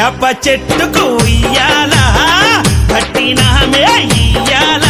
వేప చెట్టుకు ఇయ్యాలా? పట్టినామే ఇయ్యాలా?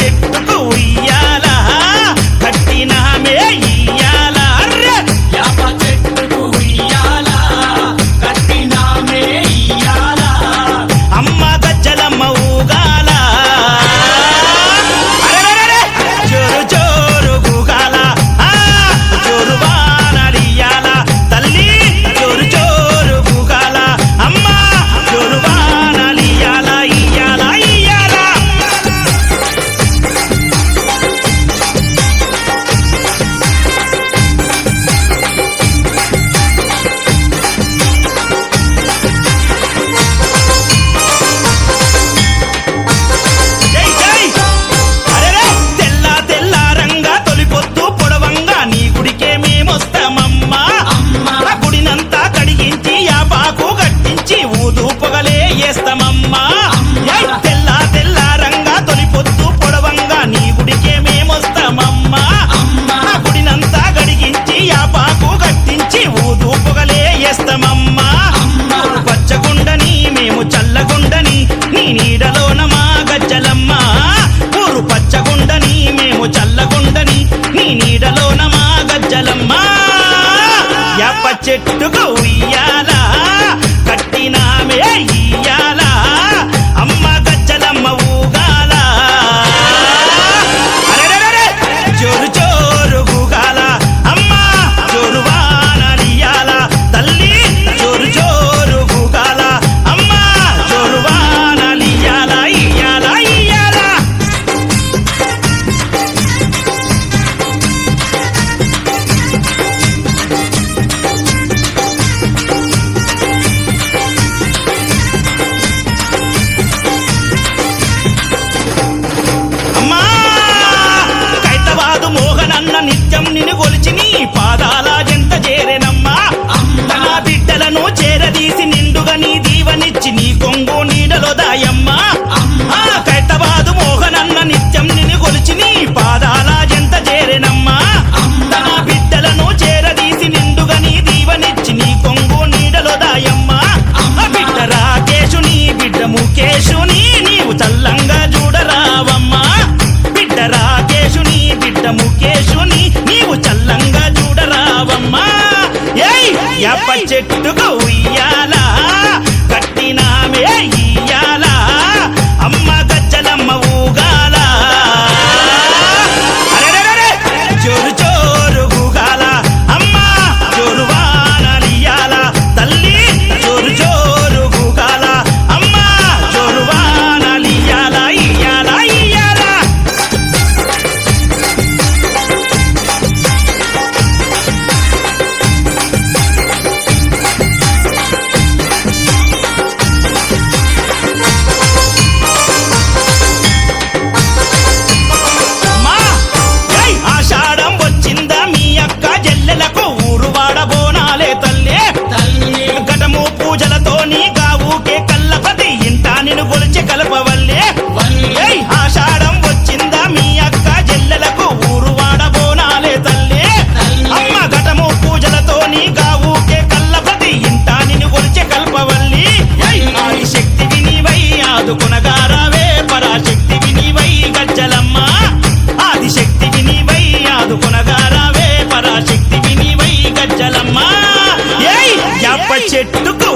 చింప Hey! ఉయ్యాల? కట్టినామే కలపవల్లే. ఆషాఢం వచ్చిందా మీ అక్క? జల్లెలకు ఊరు వాడబోనాలే తల్లే. అమ్మ ఘటము పూజలతో నీగా ఊకే కళ్ళపతి ఇంత నిన్ను కొలిచే కల్పవల్లి. ఆది శక్తి వినివై ఆదుకునగారావే పరాశక్తి వినివై గజ్జలమ్మ. ఆది శక్తి వినివై ఆదుకునగారావే పరాశక్తి వినివై గజ్జలమ్మ. చెట్టుకు